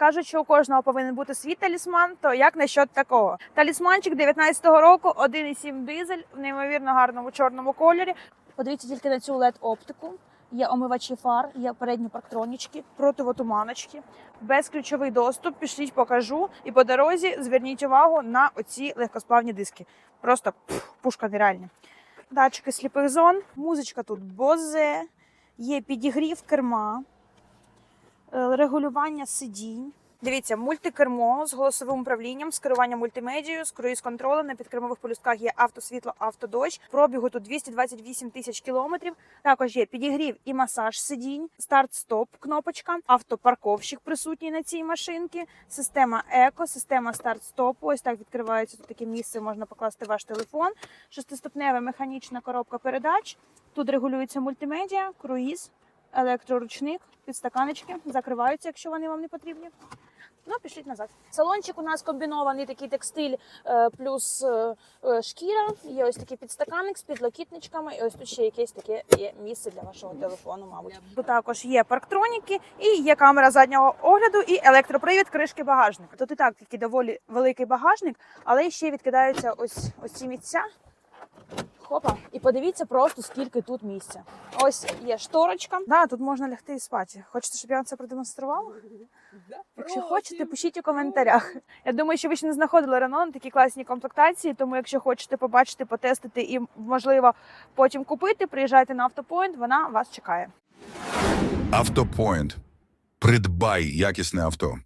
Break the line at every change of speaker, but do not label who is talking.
Кажуть, що у кожного повинен бути свій талісман. То як насчет такого? Талісманчик 19-го року, 1,7 дизель в неймовірно гарному чорному кольорі. Подивіться тільки на цю led оптику. Є омивачі фар, є передні парктронічки, противотуманочки, безключовий доступ. Пішліть, покажу. І по дорозі зверніть увагу на оці легкосплавні диски. Просто пф, пушка нереальна. Датчики сліпих зон, музичка тут бозе, є підігрів керма, регулювання сидінь. Дивіться, мультикермо з голосовим управлінням, з керуванням мультимедією, з круїз-контролем. На підкермових полюстках є автосвітло, автодощ. Пробігу тут 228 тисяч кілометрів. Також є підігрів і масаж сидінь, старт-стоп, кнопочка, автопарковщик присутній на цій машинці, система еко, система старт-стопу. Ось так відкривається тут таке місце. Можна покласти ваш телефон. Шестиступнева механічна коробка передач. Тут регулюється мультимедіа, круїз, електроручник, підстаканечки закриваються, якщо вони вам не потрібні. Ну, пішліть назад. Салончик у нас комбінований такий текстиль е, плюс е, е, шкіра. Є ось такий підстаканник з підлокітничками, і ось тут ще якесь таке є місце для вашого телефону, мабуть. Тут також є парктроніки, і є камера заднього огляду, і електропривід кришки багажника. Тут і так такий доволі великий багажник, але ще відкидаються ось ось ці місця. Хопа, і подивіться просто скільки тут місця. Ось є шторочка. Да, тут можна лягти і спати. Хочете, щоб я вам це продемонструвала? Якщо хочете, пишіть у коментарях. Я думаю, що ви ще не знаходили Рено на такі класні комплектації. Тому, якщо хочете побачити, потестити і можливо потім купити, приїжджайте на автопоінт. Вона вас чекає.
Автопоінт. Придбай якісне авто.